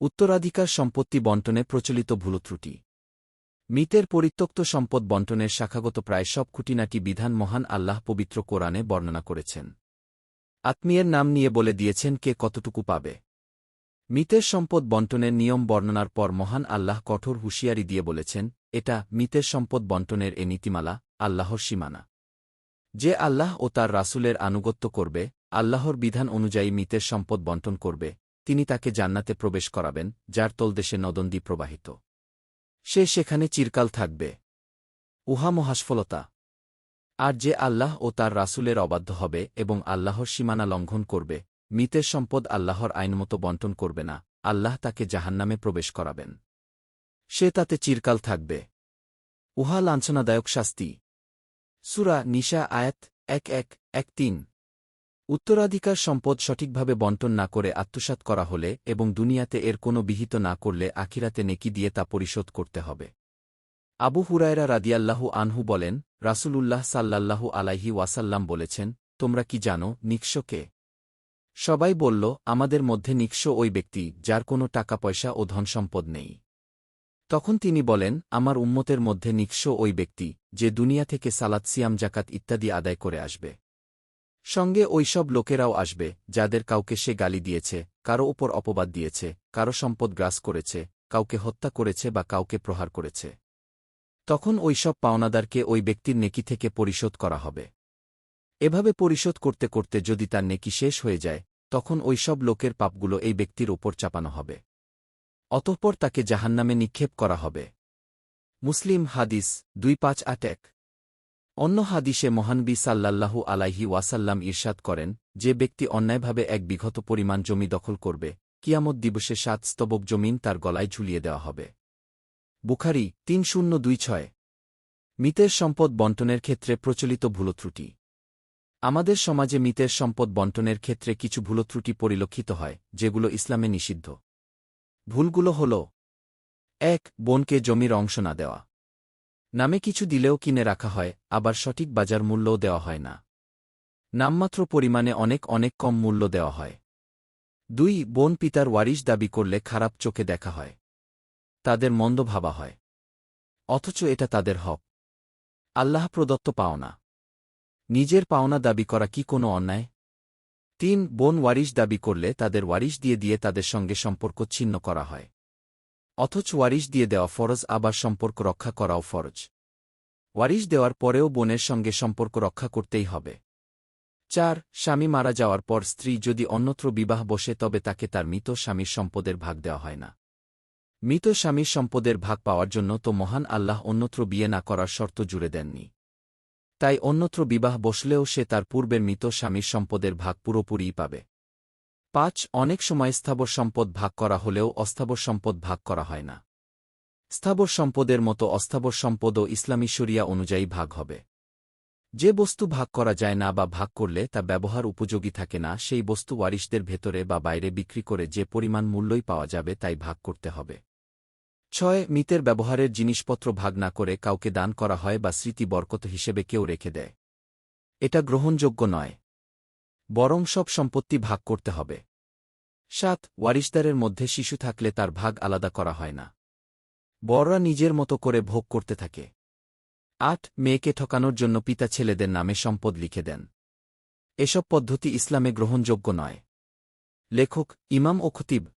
উত্তরাধিকার সম্পত্তি বন্টনে প্রচলিত ভুলত্রুটি মিতের পরিত্যক্ত সম্পদ বন্টনের শাখাগত প্রায় সব খুঁটিনাটি বিধান মহান আল্লাহ পবিত্র কোরআনে বর্ণনা করেছেন। আত্মীয়ের নাম নিয়ে বলে দিয়েছেন কে কতটুকু পাবে। মিতের সম্পদ বন্টনের নিয়ম বর্ণনার পর মহান আল্লাহ কঠোর হুঁশিয়ারি দিয়ে বলেছেন, এটা মিতের সম্পদ বন্টনের এ নীতিমালা, আল্লাহর সীমানা। যে আল্লাহ ও তার রাসূলের আনুগত্য করবে, আল্লাহর বিধান অনুযায়ী মিতের সম্পদ বন্টন করবে তিনি তাকে জান্নাতে প্রবেশ করাবেন, যার তলদেশে নদন্দী প্রবাহিত। সে সেখানে চিরকাল থাকবে। উহা মহাসফলতা। আর যে আল্লাহ ও তার রাসূলের অবাধ্য হবে এবং আল্লাহর সীমানা লঙ্ঘন করবে, মিতের সম্পদ আল্লাহর আইনমতো বন্টন করবে না, আল্লাহ তাকে জাহান্নামে প্রবেশ করাবেন। সে তাতে চিরকাল থাকবে। উহা লাঞ্ছনাদায়ক শাস্তি। সুরা নিশা আয়াত এক এক এক তিন। উত্তরাধিকার সম্পদ সঠিকভাবে বন্টন না করে আত্মসাৎ করা হলে এবং দুনিয়াতে এর কোনো বিহিত না করলে আখিরাতে নেকি দিয়ে তা পরিশোধ করতে হবে। আবু হুরায়রা রাদিয়াল্লাহু আনহু বলেন, রাসূলুল্লাহ সাল্লাল্লাহু আলাইহি ওয়াসাল্লাম বলেছেন, তোমরা কি জানো, নিঃস্ব কে? সবাই বলল, আমাদের মধ্যে নিঃস্ব ওই ব্যক্তি, যার কোনো টাকা পয়সা ও ধনসম্পদ নেই। তখন তিনি বলেন, আমার উম্মতের মধ্যে নিঃস্ব ওই ব্যক্তি, যে দুনিয়া থেকে সালাত, সিয়াম, জাকাত ইত্যাদি আদায় করে আসবে। সঙ্গে ওইসব লোকেরাও আসবে, যাদের কাউকে সে গালি দিয়েছে, কারও ওপর অপবাদ দিয়েছে, কারও সম্পদ গ্রাস করেছে, কাউকে হত্যা করেছে বা কাউকে প্রহার করেছে। তখন ওইসব পাওনাদারকে ওই ব্যক্তির নেকি থেকে পরিশোধ করা হবে। এভাবে পরিশোধ করতে করতে যদি তার নেকি শেষ হয়ে যায়, তখন ওইসব লোকের পাপগুলো এই ব্যক্তির ওপর চাপানো হবে। অতঃপর তাকে জাহান্নামে নিক্ষেপ করা হবে। মুসলিম হাদিস দুই পাঁচ আট এক। অন্য হাদিসে মহানবী সাল্লাল্লাহু আলাইহি ওয়াসাল্লাম ইরশাদ করেন, যে ব্যক্তি অন্যায়ভাবে এক বিঘত পরিমাণ জমি দখল করবে, কিয়ামত দিবসে সাত স্তবক জমিন তার গলায় ঝুলিয়ে দেওয়া হবে। বুখারি তিন শূন্য দুই ছয়। মিতের সম্পদ বন্টনের ক্ষেত্রে প্রচলিত ভুলত্রুটি আমাদের সমাজে মিতের সম্পদ বন্টনের ক্ষেত্রে কিছু ভুলত্রুটি পরিলক্ষিত হয়, যেগুলো ইসলামে নিষিদ্ধ। ভুলগুলো হল, এক, বোনকে জমির অংশ না দেওয়া। নামে কিছু দিলেও কিনে রাখা হয়, আবার সঠিক বাজার মূল্যও দেওয়া হয় না। নামমাত্র পরিমাণে অনেক অনেক কম মূল্য দেওয়া হয়। দুই, বোন পিতার ওয়ারিশ দাবি করলে খারাপ চোখে দেখা হয়। তাদের মন্দ ভাবা হয়। অথচ এটা তাদের হক। আল্লাহ প্রদত্ত পাওনা। নিজের পাওনা দাবি করা কি কোনো অন্যায়? তিন, বোন ওয়ারিশ দাবি করলে তাদের ওয়ারিশ দিয়ে দিয়ে তাদের সঙ্গে সম্পর্ক ছিন্ন করা হয়। অথচ ওয়ারিশ দিয়ে দেওয়া ফরজ আবার সম্পর্ক রক্ষা করাও ফরজ। ওয়ারিশ দেওয়ার পরেও বোনের সঙ্গে সম্পর্ক রক্ষা করতেই হবে। চার, স্বামী মারা যাওয়ার পর স্ত্রী যদি অন্যত্র বিবাহ বসে তবে তাকে তার মৃত স্বামীর সম্পদের ভাগ দেওয়া হয় না। মৃত স্বামীর সম্পদের ভাগ পাওয়ার জন্য তো মহান আল্লাহ অন্যত্র বিয়ে না করার শর্ত জুড়ে দেননি। তাই অন্যত্র বিবাহ বসলেও সে তার পূর্বের মৃত স্বামীর সম্পদের ভাগ পুরোপুরিই পাবে। পাঁচ, অনেক সময় স্থাবর সম্পদ ভাগ করা হলেও অস্থাবর সম্পদ ভাগ করা হয় না। স্থাবর সম্পদের মতো অস্থাবর সম্পদও ইসলামী শরিয়া অনুযায়ী ভাগ হবে। যে বস্তু ভাগ করা যায় না বা ভাগ করলে তা ব্যবহার উপযোগী থাকে না, সেই বস্তু ওয়ারিশদের ভেতরে বা বাইরে বিক্রি করে যে পরিমাণ মূল্যই পাওয়া যাবে তাই ভাগ করতে হবে। ছয়, মিতের ব্যবহারের জিনিসপত্র ভাগ না করে কাউকে দান করা হয় বা স্মৃতি বরকত হিসেবে কেউ রেখে দেয়। এটা গ্রহণযোগ্য নয়। বরং সব সম্পত্তি ভাগ করতে হবে। সাত, ওয়ারিশদারের মধ্যে শিশু থাকলে তার ভাগ আলাদা করা হয় না। বড়রা নিজের মতো করে ভোগ করতে থাকে। আট, মেয়েকে ঠকানোর জন্য পিতা ছেলেদের নামে সম্পদ লিখে দেন। এসব পদ্ধতি ইসলামে গ্রহণযোগ্য নয়। লেখক, ইমাম ও খতিব